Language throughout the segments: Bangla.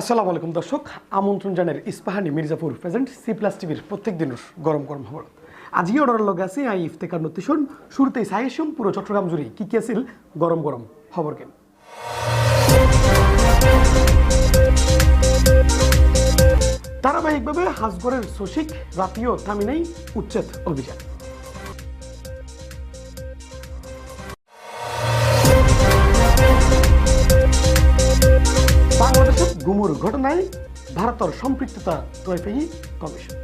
আসসালামু আলাইকুম দর্শক, আমন্ত্রণ জানার Ispahani Mirzapur present C plus টিভির প্রত্যেক দিনের গরম গরম খবর। আজকে অর্ডার লগে আছে আই ইফতেকার নতিশন শুরুতেই সাইসম পুরো চট্টগ্রাম জুড়ে কি কি আছিল, গরম গরম খবর কেন? ধারাবাহিকভাবে হাজগড়ের শশিক রাতিও থামিনাই উচ্ছেদ অভিযান। গুমুর ঘটনায় ভারতের সম্পৃক্ততা তৈফেই কমিশন।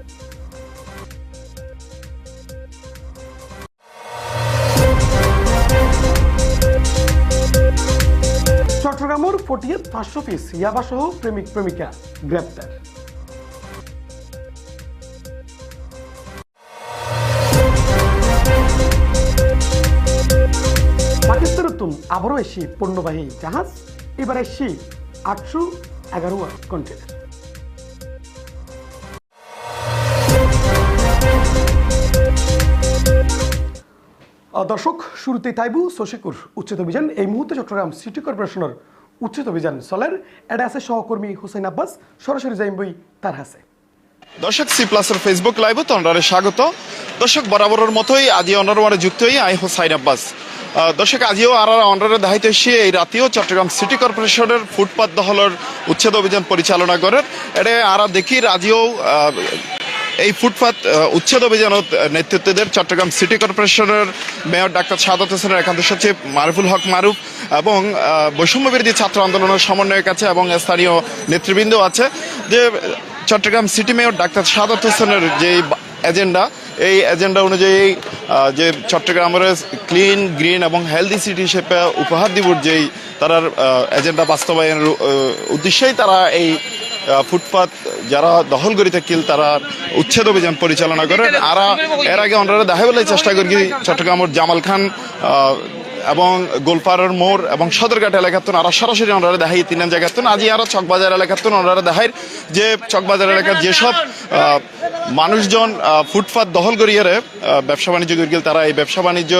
চট্টগ্রামের ফটিয়ে পাঁচশো পিস ইয়াবাসহ প্রেমিক প্রেমিকা গ্রেপ্তার। পাকিস্তানের তুম আবারও এসি পণ্যবাহী জাহাজ, এবার এসি আটশো এগারো কন্টেনার দর্শক শুরুতেই তাইবু শশীকুর উচ্ছেদ অভিযান। এই মুহূর্তে চট্টগ্রাম সিটি কর্পোরেশনের উচ্ছেদ অভিযান চলের এটা আছে সহকর্মী হুসেন আব্বাস সরাসরি যাইম বই তার হাসে দর্শক সি প্লাসের ফেসবুক লাইভ তন্ডারে স্বাগত। দর্শক বরাবরের মতোই আজি অনারমারে যুক্ত হই আই হোসাইন আব্বাস। দর্শক, আজিও আর আর দায়িত্ব এসে এই রাতেও চট্টগ্রাম সিটি কর্পোরেশনের ফুটপাত দহলের উচ্ছেদ অভিযান পরিচালনা করেন এটা আর দেখি আজিও এই ফুটপাত উচ্ছেদ অভিযানত নেতৃত্ব দেন চট্টগ্রাম সিটি কর্পোরেশনের মেয়র ডাক্তার সাদাত হোসেনের একান্ত সচিব মারুফুল হক মারুফ এবং বৈষম্য বিরোধী ছাত্র আন্দোলনের সমন্বয়ক আছে এবং স্থানীয় নেতৃবৃন্দ আছে। যে Chattogram city mayor doctor Sadat হোসেনের যে এজেন্ডা। এই এজেন্ডা অনুযায়ী যে চট্টগ্রামের ক্লিন, গ্রিন এবং হেলদি সিটি হিসেবে উপহার দিব যেই তারার এজেন্ডা বাস্তবায়নের উদ্দেশ্যেই তারা এই ফুটপাত যারা দখল করে থাকিল, তারা উচ্ছেদ অভিযান পরিচালনা করেন। আর এর আগে ওনারা দেখা চেষ্টা করি, চট্টগ্রামের জামাল খান এবং গোলপাড়ার মোড় এবং সদরঘাট এলাকাতুন আর সরাসরি ওনারা দেখাই তিন। জায়গাতুন আজি আর চকবাজার এলাকাতুন ওনারা দেখাই যে চকবাজার এলাকার যেসব মানুষজন ফুটপাত দখল করিয়ারে ব্যবসা বাণিজ্য করিল তারা এই ব্যবসা বাণিজ্য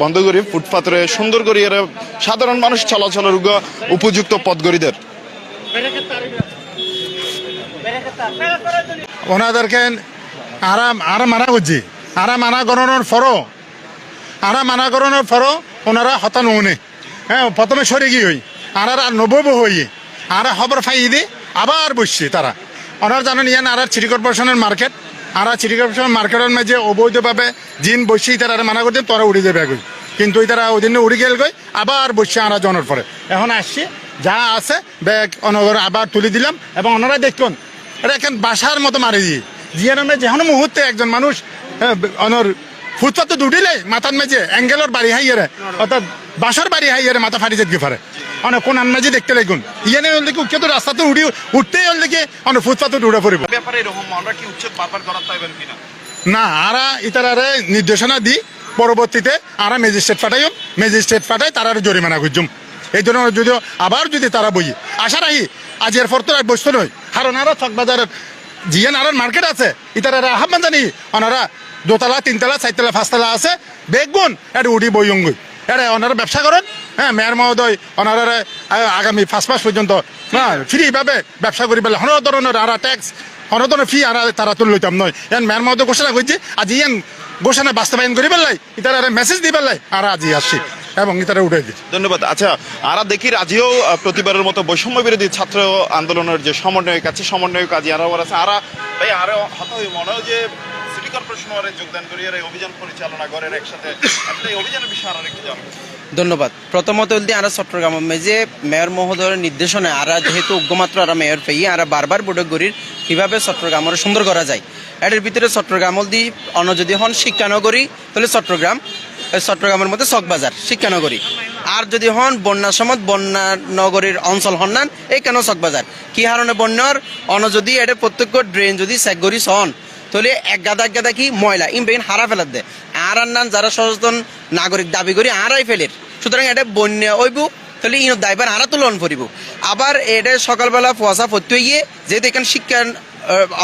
বন্ধ করি ফুটপাতরে সুন্দর করিয়ারে সাধারণ মানুষ চলাচলের উপযুক্ত পথ গড়িদের। ওনাদেরকে আরাম আরা মানা করছি আরা মানা করানোর ফরো। আরা মানা করানোর ফরো। ওনারা হতান উনে। হ্যাঁ প্রথমে সরে গিয়ে হই। আর আর নবব হই আর খবর ফাই দি আবার বসছে তারা। ওনারা জানেন ইয়ান আর সিটি কর্পোরেশনের মার্কেট। আর সিটি কর্পোরেশনের মার্কেটের মাঝে অবৈধভাবে জিন বসেই তারা মানা করতেন তোরা উড়ি যাবে গই কিন্তু তারা ওই দিনে উড়ি গেল গই আবার বসছে আরা জনের পরে। এখন আসছি যা আছে ব্যাগ অনগর আবার তুলে দিলাম। এবং ওনারা দেখুন এটা এখন বাসার মতো মারি দিয়ে। জিয়ে নামে যেন মুহূর্তে একজন মানুষ হ্যাঁ, অনর ফুটপাত দুটিলে মাথার মেজে অ্যাঙ্গেলর বাড়ি হাইয়ারে অর্থাৎ বাসার বাড়ি হাইয়ারে মাথা ফাটি যেতে পারে অনেক কোন দেখতে লাগুন হলে কি উঠতে রাস্তাতে উঠি উঠতেই হলে কি অনেক ফুটপাতে উড়ে পড়িব। না আরা ইতারারে নির্দেশনা দি পরবর্তীতে আরা ম্যাজিস্ট্রেট পাঠাইম ম্যাজিস্ট্রেট পাঠাই তারা জরিমানা করছুম এই জন্য যদি আবার যদি তারা বই আশা রাখি আজ এর ফর তো আর বসতো নয়। কারণ আরা চকবাজারের জিয়ান আর মার্কেট আছে ইতারা আহ্বান জানি ওনারা দোতলা, তিনতলা চারতলা পাঁচতলা আছে, বেগুন এটা উঠি বইয়ঙ্গই এটা ওনারা ব্যবসা করেন হ্যাঁ মেয়র মহোদয় ওনারা আগামী পাঁচ মাস পর্যন্ত হ্যাঁ ফ্রিভাবে ব্যবসা করি পেলে হন ধরনের আরা ট্যাক্স হন ধরনের ফি আর তারা তুল লইতাম নয় এন মেয়র মহোদয় ঘোষণা করছি আজ ইয়ান ঘোষণা বাস্তবায়ন করি পেলাই ইতারা মেসেজ দি পেলাই আর আজি আসছি এবং ইতারা উঠে দিচ্ছি। ধন্যবাদ। আচ্ছা আর দেখি রাজিও প্রতিবারের মতো বৈষম্য বিরোধী ছাত্র আন্দোলনের যে সমন্বয়ক আছে সমন্বয়ক আজি আর আছে। আর ভাই আরও হত মনে হয় যে সিটি কর্পোরেশন যোগদান করি আর এই অভিযান পরিচালনা করেন একসাথে। এই অভিযানের বিষয়ে আর একটু জানব ধন্যবাদ। প্রথমত হলদি আরা চট্টগ্রাম মেজে মেয়র মহোদয়ের নির্দেশনায় আরা যেহেতু উগ্রমাত্র আরা মেয়র পেয়ে আরা বারবার বৈঠক করির কীভাবে চট্টগ্রামের সুন্দর করা যায়। এটার ভিতরে চট্টগ্রাম হলদি অন্য যদি হন শিক্ষানগরী তাহলে চট্টগ্রাম চট্টগ্রামের মধ্যে চকবাজার, শিক্ষানগরী। আর যদি হন বন্যার সময় বন্যা নগরীর অঞ্চল হন্নান এই কেন চকবাজার? কি হারণে বন্যার? অন যদি এটা প্রত্যেক ড্রেন যদি চেক চেকগরি হন, তাহলে এক গাদা এক গাদা কি ময়লা ইমবেগিন হারা ফেলার দে। আর আর নান যারা সচেতন নাগরিক দাবি করি, আরাই ফেলের। সুতরাং এটা বন্যা ওইব তাহলে ইনো দায়বার আরা তুলন করিব। আবার এটা সকালবেলা পয়সা পড়তে গিয়ে যেহেতু এখানে শিক্ষা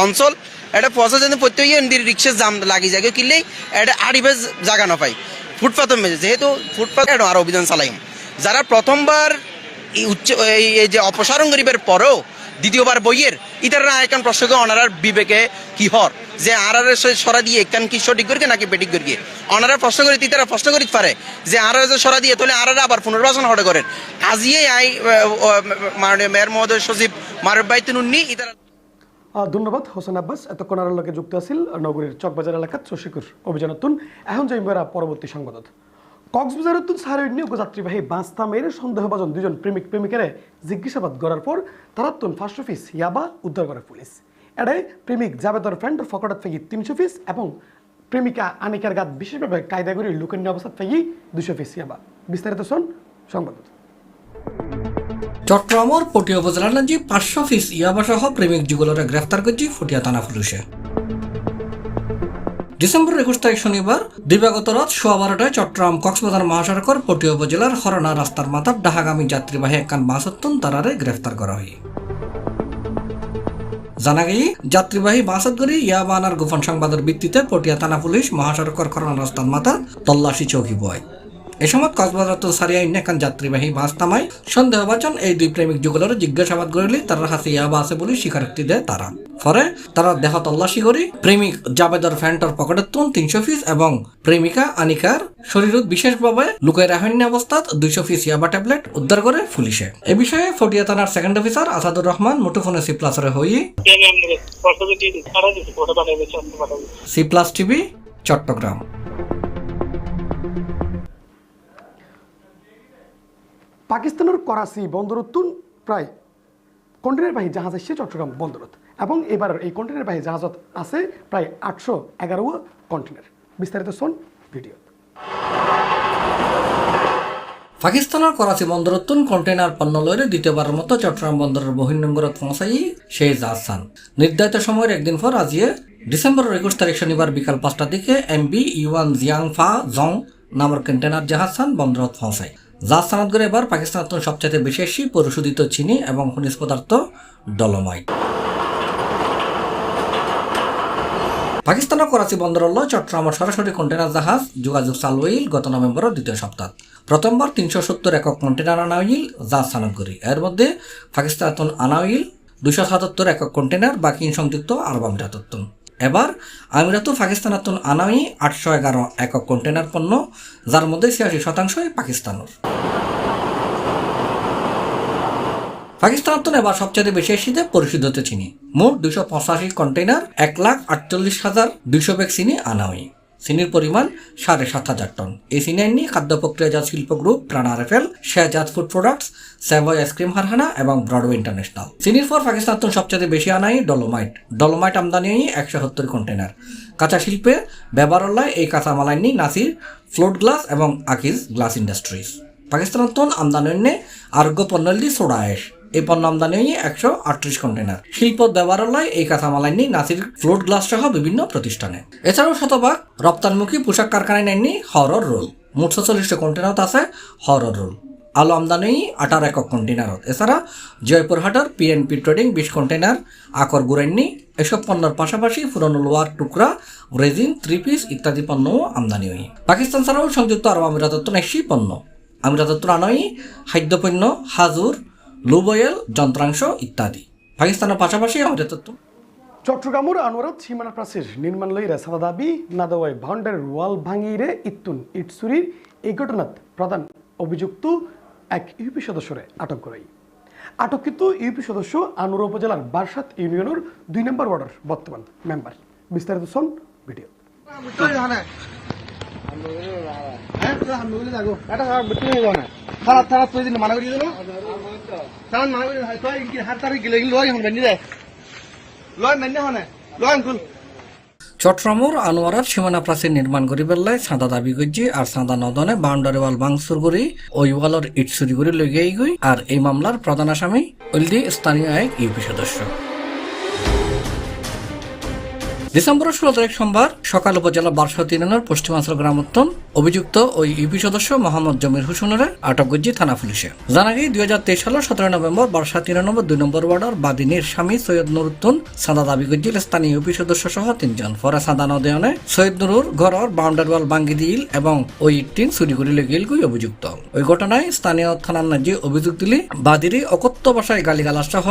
অঞ্চল এটা পয়সা যদি পড়তে গিয়ে রিক্সা জাম লাগি যায় কিনলেই এটা আড়িবে জায়গা না পাই। ফুটপাথের মেঝে যেহেতু ফুটপাথ এটা আর অভিযান চালাইম। যারা প্রথমবার উচ্চ, এই যে অপসারণ গরিবের পরেও দ্বিতীয়বার বইয়ের, ইতারা একান প্রশ্ন করে অনারার বিবেকে কি হর? যে আর আর সরা দিয়ে একান কি সঠিক করিকে নাকি বেটিক করিকে অনারা প্রশ্ন করে তিতারা প্রশ্ন করিতে পারে যে আর আর সরা দিয়ে তাহলে আর আবার পুনর্বাসন হটে করেন। আজিয়ে আই মাননীয় মেয়র মহোদয় সচিব মারুফ বাইতুন উন্নি, ইতারা ধন্যবাদ, হোসেন আব্বাস। এতক্ষণ আর লগে যুক্ত আছিল নগরীর চকবাজার এলাকাত চশিকুর অভিযানতুন এখন যাইবেরা পরবর্তী সংবাদত। কক্সবাজারতুন সাহারণ্য যাত্রীবাহী বাঁচতা মেয়ের সন্দেহভাজন দুজন প্রেমিক প্রেমিকারে জিজ্ঞাসাবাদ করার পর তারাতুন ফার্স্ট অফিস, ইয়াবা উদ্ধার করে পুলিশ। এড়ে প্রেমিক জাবেদর ফ্রেন্ড ফকটাত ফেগি তিনশো পিস এবং প্রেমিকা আনিকার গাত বিশেষভাবে কায়দা করে লুকেন্য অবস্থাত ফেগি দুশো পিস ইয়াবা। বিস্তারিত শোন সংবাদত। চট্টগ্রামের পটিয়া উপজেলার নাজি পাঁচশো পিস ইয়াবাসহ প্রেমিক যুগলরে গ্রেফতার করছি ফুটিয়া থানা পুলিশে। ডিসেম্বর একুশ তারিখ শনিবার দিবাগত রাত সোয়া বারোটায় চট্টগ্রাম কক্সবাজার মহাসড়কের পটিয়া উপজেলার হরনা রাস্তার মাথার ডাহাগামী যাত্রীবাহী একখান বাসত্তন তারারে গ্রেফতার করা হয়। জানা গেই যাত্রীবাহী বাসতগরি ইয়াবা আনার গোপন সংবাদের ভিত্তিতে পটিয়া থানা পুলিশ মহাসড়কের খরনা রাস্তার মাথা তল্লাশি চৌকি বয়। এ সময় কক্সবাজার তো সারিয়া ইন্নেকান যাত্রীবাহী বাস থামায়। সন্দেহভাজন এই দুই প্রেমিক যুগলের জিজ্ঞাসাবাদ করিলে তারা হাতে ইয়াবা আছে বলে স্বীকারোক্তি দেয় তারা। পরে তারা দেহ তল্লাশি করি প্রেমিক জাবেদর ফ্যান্টর পকেটের তুন তিনশো পিস এবং প্রেমিকা আনিকার শরীরত বিশেষভাবে লুকাই রাখেন অবস্থাত দুইশো পিস ইয়াবা ট্যাবলেট উদ্ধার করে পুলিশে। এ বিষয়ে ফটিয়া থানার সেকেন্ড অফিসার আসাদুর রহমান মুঠোফোনে সি প্লাসরে হই সি প্লাস টিভি, চট্টগ্রাম। পাকিস্তানের করাচি বন্দরতুন প্রায় কন্টেনারবাহী জাহাজ আসছে চট্টগ্রাম বন্দরত। এবং এবার এই কন্টেনারবাহী জাহাজত আছে প্রায় আটশো এগারো কন্টেনার বিস্তারিত শোন ভিডিও পাকিস্তানের করাচি বন্দরতুন কন্টেনার পণ্য লয়ে দ্বিতীয়বারের মতো চট্টগ্রাম বন্দরের বহির্নগরত পৌঁছাই সেই জাহাজ সান নির্ধারিত সময়ের একদিন পর আজিয়ে ডিসেম্বরের একুশ তারিখ শনিবার বিকাল পাঁচটার দিকে এমবি ইউয়ান জিয়াং ফা জং নামের কন্টেনার জাহাজ সান বন্দরত পৌঁছায়। জাহাজ সানাত করে এবার পাকিস্তানের সবচেয়ে বেশি পরিশোধিত চিনি এবং খনিজ পদার্থ ডলোমাইট পাকিস্তানের করাচি বন্দরল চট্টগ্রামের সরাসরি কন্টেনার জাহাজ যোগাযোগ চালু হইল গত নভেম্বরের দ্বিতীয় সপ্তাহ। প্রথমবার তিনশো সত্তর একক কন্টেনার আনা হইল জাহাজ সানগরি এর মধ্যে পাকিস্তান আনা হইল দুশো সাতাত্তর একক কন্টেনার বাকি সংযুক্ত আরব আমিরাতত্তন এবার আমিরাত পাকিস্তান আনামি আটশো এগারো একক কন্টেনার পণ্য, যার মধ্যে ছিয়াশি শতাংশই পাকিস্তানের। পাকিস্তান এবার সবচেয়ে বেশি এসিতে পরিশুদ্ধতে চিনি। মোট দুশো পঁচাশি কন্টেনার এক লাখ আটচল্লিশ হাজার দুইশো ব্যাগ চিনি আনা হয় চিনির পরিমাণ সাড়ে সাত হাজার টন। এই চিনি নিয়ে খাদ্য প্রক্রিয়াজাত শিল্প group Pran RFL শেয়াজাত food products Savoy ice cream হারহানা এবং ব্রডওয়ে ইন্টারন্যাশনাল। চিনির পর পাকিস্তান সবচেয়ে বেশি আনাই ডলোমাইট। ডলোমাইট আমদানি একশো সত্তর কন্টেনার কাঁচা শিল্পে ব্যবহার হয় এই কাঁচা মালাইনি নাসির, ফ্লোট গ্লাস এবং আকিজ গ্লাস ইন্ডাস্ট্রিজ। পাকিস্তানত আমদানি আরোগ্য পণ্যলি সোডা আয়েস এই পণ্য আমদানি হয়ে একশো আটত্রিশ কন্টেনার শিল্প ব্যবহারালয় এই কাঁচামাল আইনি নাসির ফ্লোট গ্লাস সহ বিভিন্ন প্রতিষ্ঠানে। এছাড়াও শতভাগ রপ্তানিমুখী পোশাক কারখানায় নেননি হরর রোল। মোট ছচল্লিশটা কন্টেনারত আছে হরর রোল। আলো আমদানি আটার একক কন্টেনারত এছাড়া জয়পুরহাটের পিএনপি ট্রেডিং বিশ কন্টেনার আকর গুড়াইনি এসব পণ্যের পাশাপাশি পুরনো লোয়ার টুকরা, রেজিন থ্রি পিস ইত্যাদি পণ্যও আমদানি হয়। পাকিস্তান ছাড়াও সংযুক্ত আরব আমিরাতত্ব নেশি পণ্য। আমিরাতত্ব আনয় খাদ্যপণ্য, হাজুর লুবয়েল, যন্ত্রাংশ ইত্যাদি। পাকিস্তানের পাশাপাশি আমাদের তত্ত্ব চট্টগ্রামের আনোয়ারত সীমানা প্রাচীর নির্মাণ লইরে সাদা দাবি না দেওয়ায় বাউন্ডারির ওয়াল ভাঙিরে ইত্তুন ইটসুরির এই ঘটনাত প্রধান অভিযুক্ত এক ইউপি সদস্যরে আটক করে আটককৃত ইউপি সদস্য আনোয়ার উপজেলার বারসাত ইউনিয়নের দুই নম্বর ওয়ার্ডের বর্তমান মেম্বার। বিস্তারিত শোন ভিডিও। চট্টগ্রামের আনোয়ারাত সীমানা প্রাচীর নির্মাণ করি পেলাই চাঁদা দাবি করছি আর সাদা নদনে বাউন্ডারি ওয়াল ভাঙচুর করি, ওই ওয়ালর ইট চুরি করে লই গই, আর এই মামলার প্রধান আসামি ওইদি স্থানীয় এক ইউপি সদস্য। ডিসেম্বরের ষোলো তারিখ সোমবার সকাল উপজেলা বারশো তিনের পশ্চিমাঞ্চল গ্রামোত্তন অভিযুক্ত ওই ইউপি সদস্য মোহাম্মদ জমির হুসুনের আটক গজ্জি থানা পুলিশে। জানা গিয়ে দুই হাজার তেইশ সালের সতেরো নভেম্বর বারশা তিরানব্বই দুই নম্বর ওয়ার্ডের বাদিনীর স্বামী সৈয়দ নুরুদ্দিন সাদা দাবি গজ্জিল স্থানীয় ইউপি সদস্য সহ তিনজন। পরে সাদা নদেয়নে সৈয়দ নুরুর ঘরের বাউন্ডারি ওয়াল ভাঙ্গি দিল এবং ওই টিন চুরি করে লেগিল গুই অভিযুক্ত। ওই ঘটনায় স্থানীয় থানার নাজি অভিযোগ দিলি বাদিরি অকথ্য ভাষায় গালিগালাজ সহ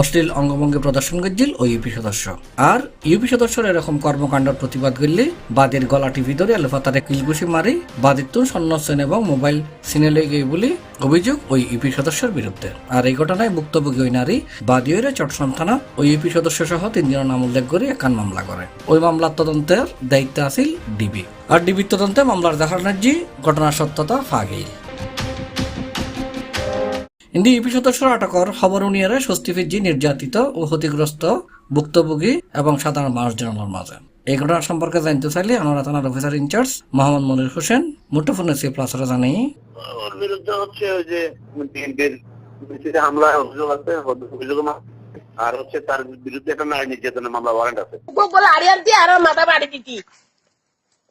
অশ্লীল অঙ্গভঙ্গি প্রদর্শন করছিল ওই ইউপি সদস্য। আর ইউপি সদস্যর এরকম কর্মকাণ্ডের প্রতিবাদ করলে বাদের গলা টিভি ধরে আলোফা তাদের কিলগুশি মারি বাদিত্ব সন্ন্যাসেন এবং মোবাইল সিনে লেগে বলে অভিযোগ ওই ইউপি সদস্যের বিরুদ্ধে। আর এই ঘটনায় ভুক্তভোগী ওই নারী বাদীয়রে চট্টগ্রাম থানা ওই ইউপি সদস্য সহ তিনজনের নাম উল্লেখ করে একান মামলা করে। ওই মামলার তদন্তের দায়িত্বে আছিল ডিবি। আর ডিবির তদন্তে মামলার দেখার ন্যায্য ঘটনার সত্যতা ফাগেই ইন্দি সদস্যরা আটকর খবর উনিয়ারে স্বস্তিফিজি নির্যাতিত ও ক্ষতিগ্রস্ত ভুক্তভোগী এবং সাধারণ মানুষ জনগণের মাঝে। এই ঘটনা সম্পর্কে জানতে চাইলে আমরা থানার officer in charge Mohammad Monir Hossain মুঠোফোনে সি প্লাসরা জানাই। ওর বিরুদ্ধে হচ্ছে ওই যে বিএনপির হামলা অভিযোগ আছে অভিযোগ আর হচ্ছে তার বিরুদ্ধে একটা নারী নির্যাতনের মামলা ওয়ারেন্ট আছে। গোগল আড়ি আনতি আর মাথা বাড়ি দিতি।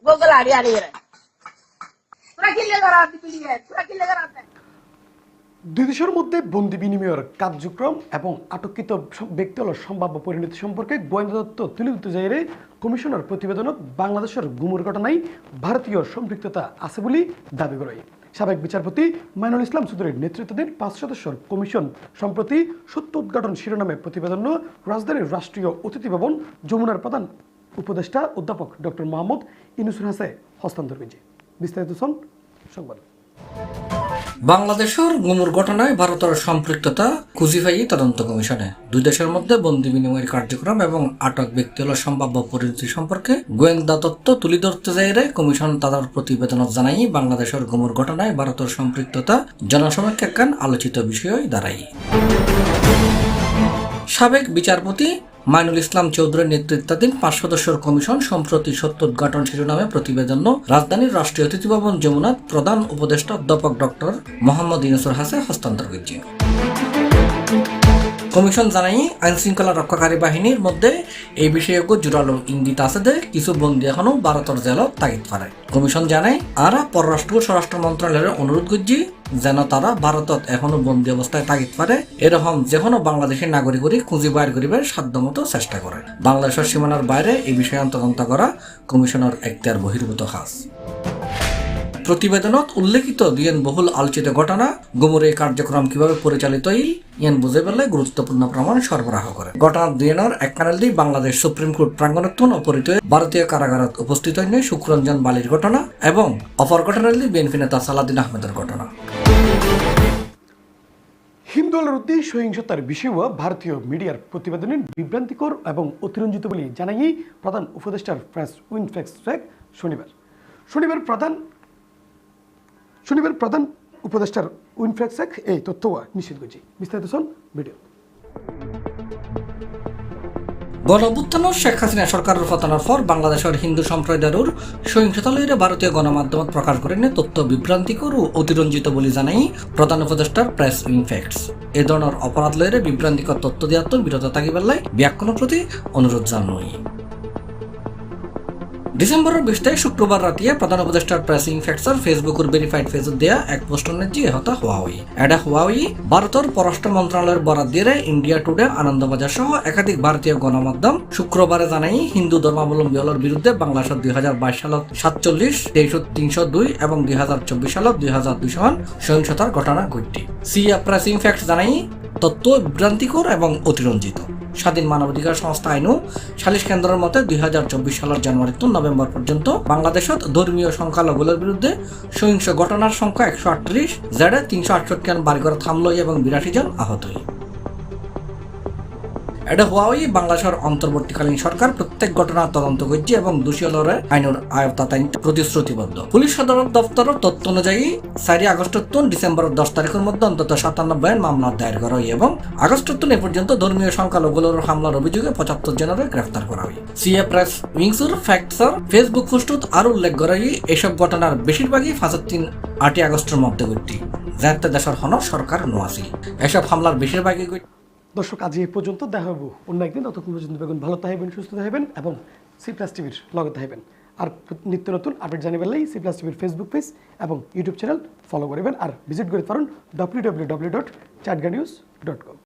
গোগল আড়ি তোরা দিবি তোরা করা দুই দেশের মধ্যে বন্দি বিনিময়ের কার্যক্রম এবং আটককৃত ব্যক্তি হল সম্ভাব্য পরিণতি সম্পর্কে গোয়েন্দা তত্ত্ব তুলে দিতে যাইরে কমিশনার প্রতিবেদনত বাংলাদেশের গুমুর ঘটনায় ভারতীয় সম্পৃক্ততা আছে বলে দাবি করে। সাবেক বিচারপতি মাইনুল ইসলাম চৌধুরীর নেতৃত্বাধীন পাঁচ সদস্যের কমিশন সম্প্রতি সত্য উদ্ঘাটন শিরোনামে প্রতিবেদন রাজধানীর রাষ্ট্রীয় অতিথি ভবন যমুনার প্রধান উপদেষ্টা অধ্যাপক ডক্টর মোহাম্মদ ইনুসুর হাসে হস্তান্তর করেছে। বিস্তারিত সংবাদ। বাংলাদেশের গুমুর ঘটনায় ভারতের সম্পৃক্ততা খুঁজি পাই তদন্ত কমিশনে। দুই দেশের মধ্যে বন্দি বিনিময়ের কার্যক্রম এবং আটক ব্যক্তি হল সম্ভাব্য পরিণতি সম্পর্কে গোয়েন্দা তত্ত্ব তুলি ধরতে যাইরে কমিশন তাদের প্রতিবেদন জানাই বাংলাদেশের গুমুর ঘটনায় ভারতের সম্পৃক্ততা জনসমক্ষে একখান আলোচিত বিষয় দাঁড়াই। সাবেক বিচারপতি মাইনুল ইসলাম চৌধুরীর নেতৃত্বাধীন পাঁচ সদস্যের কমিশন সম্প্রতি সত্য উদ্ঘাটন শিরোনামে প্রতিবেদন রাজধানীর রাষ্ট্রীয় অতিথি ভবন যমুনাথ প্রধান উপদেষ্টা অধ্যাপক ডক্টর মোহাম্মদ ইনসুর হাসে হস্তান্তর করেছে। কমিশন জানাই আইন শৃঙ্খলা রক্ষাকারী বাহিনীর মধ্যে এই বিষয়কও জোরালো ইঙ্গিত আছে যে কিছু বন্দী এখনও ভারতের জেলত তাগিদ পারে। কমিশন জানায় আর পররাষ্ট্র স্বরাষ্ট্র মন্ত্রণালয়ের অনুরোধ করছি যেন তারা ভারতত এখনও বন্দী অবস্থায় তাগিদ পারে। এরকম যে কোনো বাংলাদেশের নাগরিকরই খুঁজি বাইর করিবার সাধ্যমতো চেষ্টা করে। বাংলাদেশের সীমানার বাইরে এই বিষয়ে তদন্ত করা কমিশনের এখতিয়ার বহির্ভূত কাজ প্রতিবেদনত উল্লেখিত দিয়েন বহুল আলোচিত ঘটনা, গুমরে কার্যক্রম কীভাবে পরিচালিত ইয়ান বুঝে পেলে গুরুত্বপূর্ণ প্রমাণ সরবরাহ করে। ঘটনা দিয়েনর এক কানাল দিয়ে বাংলাদেশ সুপ্রিম কোর্ট প্রাঙ্গণত্বন অপরিত ভারতীয় কারাগারত উপস্থিত হইনে শুক্রঞ্জন বালির ঘটনা এবং অপর ঘটনার দিয়ে বিএনপি নেতা সালাদিন আহমেদের ঘটনা। হিন্দুলের উদ্দেশ্যে সহিংসতার বিষয়েও ভারতীয় মিডিয়ার প্রতিবেদনের বিভ্রান্তিকর এবং অতিরঞ্জিত বলে জানাই প্রধান উপদেষ্টার প্রেস উইনফ্লেক্স শনিবার। শনিবার প্রধান শনিবার প্রধান উপদেষ্টার উইনফ্লেক্সেক এই তথ্য নিশ্চিত করছি। বিস্তারিত শোন ভিডিও। গণ অভ্যুত্থান শেখ হাসিনা সরকারের পতনের পর বাংলাদেশের হিন্দু সম্প্রদায়ের সহিংসতা ভারতীয় গণমাধ্যমত প্রকাশ করেন তথ্য বিভ্রান্তিকর ও অতিরঞ্জিত বলে জানাই প্রধান উপদেষ্টার প্রেস ইনফেক্টস এ ধরনের অপরাধ লইরে বিভ্রান্তিকর তথ্য দেওয়ার বিরত থাকিবার লাই ব্যাকরণের প্রতি অনুরোধ জানাই। ডিসেম্বরের বিশ তারিখ শুক্রবার রাতে প্রধান উপদেষ্টার প্রেস ইনফেক্টসর ফেসবুকের ভেরিফাইড ফেসবুক দেয়া এক পোস্টনের যে হতা হুয়াওই এটা হুয়াওই ভারতের পররাষ্ট্র মন্ত্রণালয়ের বরাদ দিয়ে ইন্ডিয়া টুডে আনন্দবাজার সহ একাধিক ভারতীয় গণমাধ্যম শুক্রবারে জানাই হিন্দু ধর্মাবলম্বী হলের বিরুদ্ধে বাংলাদেশের দুই হাজার বাইশ সালত সাতচল্লিশ, তেইশ তিনশো দুই এবং দুই হাজার চব্বিশ সালত দুই হাজার দুইশো সহিংসতার ঘটনা ঘটটি সিয়া প্রেস ইনফেক্টস জানাই তথ্য বিভ্রান্তিকর এবং অতিরঞ্জিত। স্বাধীন মানবাধিকার সংস্থা আইনও সালিশ কেন্দ্রের মতে দুই হাজার চব্বিশ সালের জানুয়ারি তো নভেম্বর পর্যন্ত বাংলাদেশত ধর্মীয় সংখ্যালঘুদের বিরুদ্ধে সহিংস ঘটনার সংখ্যা একশো আটত্রিশ, জেডে তিনশো আটষট্টি জন বাড়িঘর থামল এবং বিরাশি জন আহত হয় এটা হওয়াই বাংলাদেশের অন্তর্বর্তীকালীন সরকার প্রত্যেক ঘটনার তদন্ত করছে এবং দোষী হলরে আইনের আয়ত্তায়ন প্রতিশ্রুতিবদ্ধ। পুলিশ সদর দপ্তরের তথ্য অনুযায়ী চারি আগস্ট তুন ডিসেম্বরের দশ তারিখের মধ্যে অন্তত সাতানব্বই মামলা দায়ের করা হয় এবং আগস্ট তুন এ পর্যন্ত ধর্মীয় সংখ্যালঘুলোর হামলার অভিযোগে পঁচাত্তর জনের গ্রেফতার করা হয়। সিএ প্রেস, উইংসুর ফ্যাক্টসর ফেসবুক পোস্টত আরও উল্লেখ করা হয়, এসব ঘটনার বেশিরভাগই ফাঁসের তিন আটই আগস্টের মধ্যে যাতে দেশের হন সরকার নোয়াসি এসব হামলার বেশিরভাগই দর্শক, আজ এই পর্যন্ত দেখা হব অন্য একদিন। ততক্ষণ পর্যন্ত বেগুন ভালো থাকবেন, সুস্থ থাকবেন এবং সি প্লাস টিভির লগে থাকবেন। আর নিত্য নতুন আপডেট জানিয়ে সি প্লাস টিভির ফেসবুক পেজ এবং ইউটিউব চ্যানেল ফলো করবেন। আর ভিজিট করে পারেন W W W dot Chatga news dot com